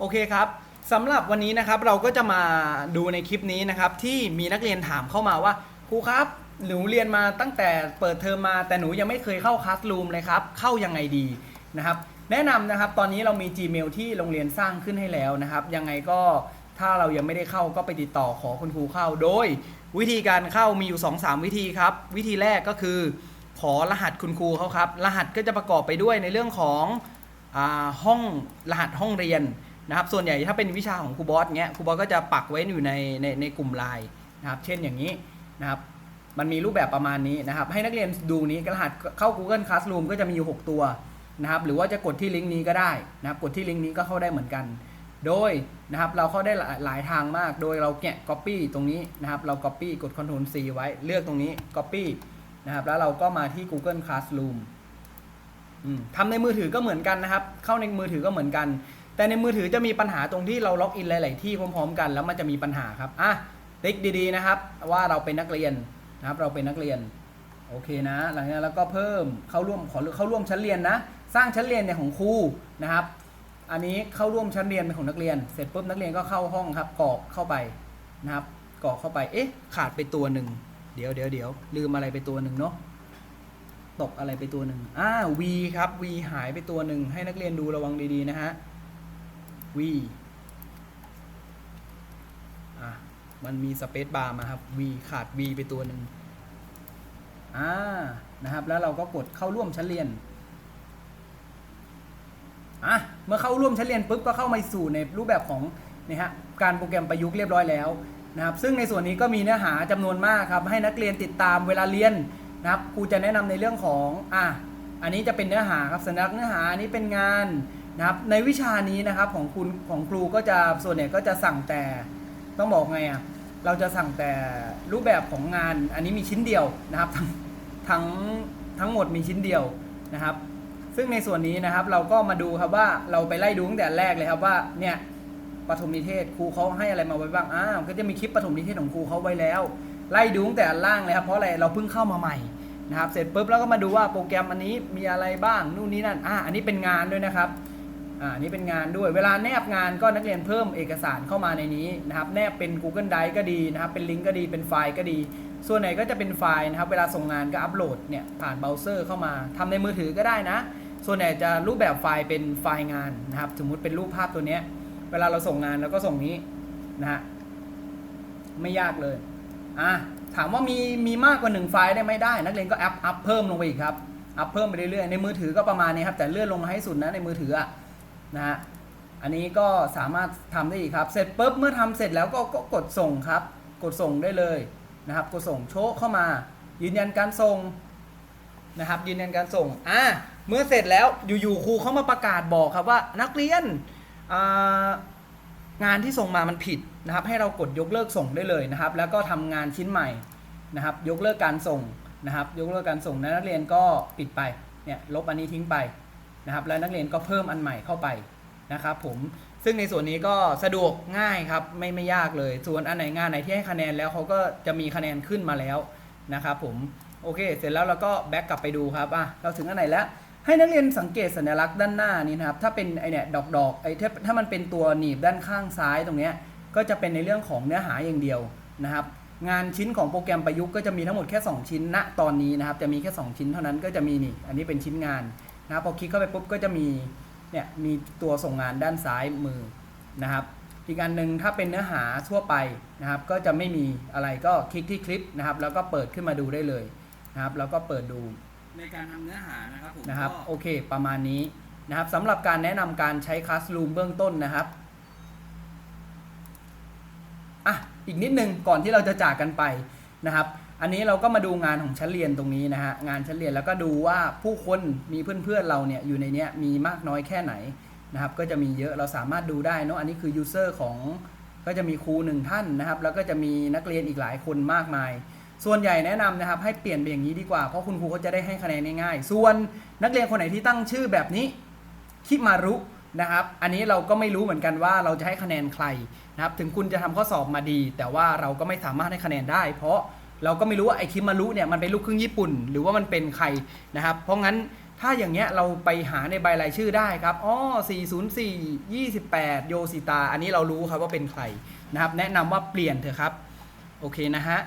โอเคครับสำหรับวันนี้นะครับเราก็จะมาดูในคลิปนี้นะครับที่มีนักเรียนถามเข้ามาว่าครูครับ หนูเรียนมาตั้งแต่เปิดเทอมมา แต่หนูยังไม่เคยเข้าคลาสรูมเลยครับ เข้ายังไงดีนะครับ แนะนำนะครับตอนนี้เรามี Gmail ที่โรงเรียนสร้างขึ้นให้แล้วนะครับ ยังไงก็ถ้าเรายังไม่ได้เข้าก็ไปติดต่อขอคุณครูเข้า โดย วิธีการเข้ามีอยู่ 2-3 วิธีครับ วิธีแรกก็คือ ขอรหัสคุณครูเขาครับ รหัสก็จะประกอบไปด้วยในเรื่องของอห้องรหัสห้องเรียน นะครับส่วนใหญ่ถ้าเป็นวิชาของครูบอสเงี้ยครูบอสก็จะปักไว้อยู่ในในในกลุ่มไลน์นะครับเช่นอย่างนี้นะครับมันมีรูปแบบประมาณนี้นะครับ ให้นักเรียนดูนี้รหัสเข้า Google Classroom ก็จะมีอยู่ 6 ตัวนะครับหรือว่าจะกดที่ลิงก์นี้ก็ได้นะครับกดที่ลิงก์นี้ก็เข้าได้เหมือนกัน โดยนะครับเราเข้าได้หลายทางมาก โดยเราแกะ Copy ตรงนี้นะครับเรา Copy กด Ctrl C ไว้เลือกตรงนี้ Copy นะครับแล้วเราก็มาที่ Google Classroom อืมทำในมือถือก็เหมือนกันนะครับ เข้าในมือถือก็เหมือนกัน แต่ในมือถือจะมีปัญหาตรงที่เราล็อกอินหลาย ๆ ที่พร้อม ๆ กันแล้วมันจะมีปัญหาครับอะติ๊กดี ๆ นะครับ ว่าเราเป็นนักเรียนนะครับ เราเป็นนักเรียนโอเคนะหลังจากนั้นแล้วก็เพิ่มเข้าร่วมขอเข้าร่วมชั้นเรียนนะ สร้างชั้นเรียนเนี่ยของครูนะครับ อันนี้เข้าร่วมชั้นเรียนเป็นของนักเรียน เสร็จปุ๊บนักเรียนก็เข้าห้องครับกรอกเข้าไปนะครับกรอกเข้าไปเอ๊ะขาดไปตัวหนึ่งเดี๋ยวเดี๋ยวเดี๋ยวลืมอะไรไปตัวหนึ่งเนาะตกอะไรไปตัวหนึ่งอ่า V ครับ V หายไปตัวหนึ่งให้นักเรียนดูระวังดีๆนะฮะ V อะมันมีสเปซบาร์มาครับ V ขาด V ไปตัวหนึ่งอ่านะครับ แล้วเราก็กดเข้าร่วมชั้นเรียนอะเมื่อเข้าร่วมชั้นเรียนปุ๊บก็เข้ามาสู่ในรูปแบบของนี่ฮะการโปรแกรมประยุกต์เรียบร้อยแล้วนะครับซึ่งในส่วนนี้ก็มีเนื้อหาจำนวนมากครับให้นักเรียนติดตามเวลาเรียนนะครับครูจะแนะนำในเรื่องของอะอันนี้จะเป็นเนื้อหาครับสัญลักเนื้อหาอันนี้เป็นงาน นะครับในวิชานี้นะครับของคุณของครูก็จะส่วนใหญ่ก็จะสั่งแต่ต้องบอกไงอะเราจะสั่งแต่รูปแบบของงานอันนี้มีชิ้นเดียวนะครับ ทั้งทั้งทั้งหมดมีชิ้นเดียวนะครับ ซึ่งในส่วนนี้นะครับเราก็มาดูครับว่าเราไปไล่ดูตั้งแต่แรกเลยครับว่าเนี่ยปฐมนิเทศครูเขาให้อะไรมาไว้บ้างอ้าวก็จะมีคลิปปฐมนิเทศของครูเขาไว้แล้ว ไล่ดูตั้งแต่ล่างเลยครับเพราะอะไรเราเพิ่งเข้ามาใหม่นะครับ เสร็จปุ๊บแล้วก็มาดูว่าโปรแกรมอันนี้มีอะไรบ้างนู่นนี่นั่นอ่าอันนี้เป็นงานด้วยนะครับ อ่าอันนี้เป็นงานด้วย เวลาแนบงานก็นักเรียนเพิ่มเอกสารเข้ามาในนี้นะครับ แนบเป็น Google Drive ก็ดีนะครับ เป็นลิงก์ก็ดี เป็นไฟล์ก็ดี ส่วนไหนก็จะเป็นไฟล์นะครับ เวลาส่งงานก็อัปโหลดเนี่ยผ่านเบราว์เซอร์เข้ามาทำในมือถือก็ได้นะ ส่วนใหญ่จะรูปแบบไฟล์เป็นไฟล์งานนะครับ สมมุติเป็นรูปภาพตัวเนี้ย เวลาเราส่งงานเราก็ส่งนี้นะฮะ ไม่ยากเลย อะ ถามว่ามีมีมากกว่าหนึ่งไฟล์ได้ไหมได้ นักเรียนก็แอัพอัพเพิ่มลงไปอีกครับ อัพเพิ่มไปเรื่อยๆ ในมือถือก็ประมาณนี้ครับ แต่เลื่อนลงมาให้สุดนะในมือถืออะ นะฮะอันนี้ก็สามารถทำได้อีกครับ เสร็จปุ๊บเมื่อทำเสร็จแล้วก็ก็กดส่งครับ กดส่งได้เลยนะครับกดส่งโชว์เข้ามา ยืนยันการส่งนะครับ ยืนยันการส่งอ่าเมื่อเสร็จแล้วอยู่ๆครูเขามาประกาศบอกครับว่านักเรียนงานที่ส่งมามันผิดนะครับ ให้เรากดยกเลิกส่งได้เลยนะครับ แล้วก็ทำงานชิ้นใหม่นะครับ ยกเลิกการส่งนะครับ ยกเลิกการส่งนักเรียนก็ปิดไปเนี่ยลบอันนี้ทิ้งไป นะครับแล้วนักเรียนก็เพิ่มอันใหม่เข้าไปนะครับผมซึ่งในส่วนนี้ก็สะดวกง่ายครับไม่ไม่ยากเลย ส่วนอันไหนงานไหนที่ให้คะแนนแล้วเขาก็จะมีคะแนนขึ้นมาแล้วนะครับผมโอเค เสร็จแล้วเราก็แบ็กกลับไปดูครับอะเราถึงอันไหนแล้วให้นักเรียนสังเกตสัญลักษณ์ด้านหน้านี้นะครับ ถ้าเป็นไอเนี่ยดอกดอกๆไอถ้าถ้ามันเป็นตัวหนีบด้านข้างซ้ายตรงเนี้ยก็จะเป็นในเรื่องของเนื้อหาอย่างเดียวนะครับ งานชิ้นของโปรแกรมประยุกต์ก็จะมีทั้งหมดแค่ 2 ชิ้นณตอนนี้นะครับ จะมีแค่ 2 ชิ้นเท่านั้นก็จะมีนี่อันนี้เป็นชิ้นงาน นะครับพอคลิกเข้าไปปุ๊บก็จะมีเนี่ยมีตัวส่งงานด้านซ้ายมือนะครับอีกอันหนึ่งถ้าเป็นเนื้อหาทั่วไปนะครับ ก็จะไม่มีอะไรก็คลิกที่คลิปนะครับ แล้วก็เปิดขึ้นมาดูได้เลยนะครับ แล้วก็เปิดดูในการทำเนื้อหานะครับผมนะครับก็โอเค ประมาณนี้นะครับสำหรับการแนะนำการใช้ Classroom เบื้องต้นนะครับอะอีกนิดนึงก่อนที่เราจะจากกันไปนะครับ อันนี้เราก็มาดูงานของชั้นเรียนตรงนี้นะฮะงานชั้นเรียนแล้วก็ดูว่าผู้คนมีเพื่อนๆเราเนี่ยอยู่ในเนี้ยมีมากน้อยแค่ไหนนะครับก็จะมีเยอะเราสามารถดูได้เนาะอันนี้คือ user ของก็จะมีครูหนึ่งท่านนะครับ แล้วก็จะมีนักเรียนอีกหลายคนมากมาย ส่วนใหญ่แนะนำนะครับให้เปลี่ยนเป็นอย่างนี้ดีกว่า เพราะคุณครูเขาจะได้ให้คะแนนง่ายๆ ส่วนนักเรียนคนไหนที่ตั้งชื่อแบบนี้คิมารุนะครับ อันนี้เราก็ไม่รู้เหมือนกันว่าเราจะให้คะแนนใครนะครับ ถึงคุณจะทำข้อสอบมาดี แต่ว่าเราก็ไม่สามารถให้คะแนนได้ เพราะ เราก็ไม่รู้ว่าไอ้คิมารุเนี่ยมันเป็นลูกครึ่งญี่ปุ่น หรือว่ามันเป็นใครนะครับ เพราะงั้นถ้าอย่างเงี้ยเราไปหาในใบรายชื่อได้ครับอ๋อ404 28 โยซิตา อันนี้เรารู้ครับว่าเป็นใครนะครับ แนะนำว่าเปลี่ยนเถอะครับ โอเคนะฮะ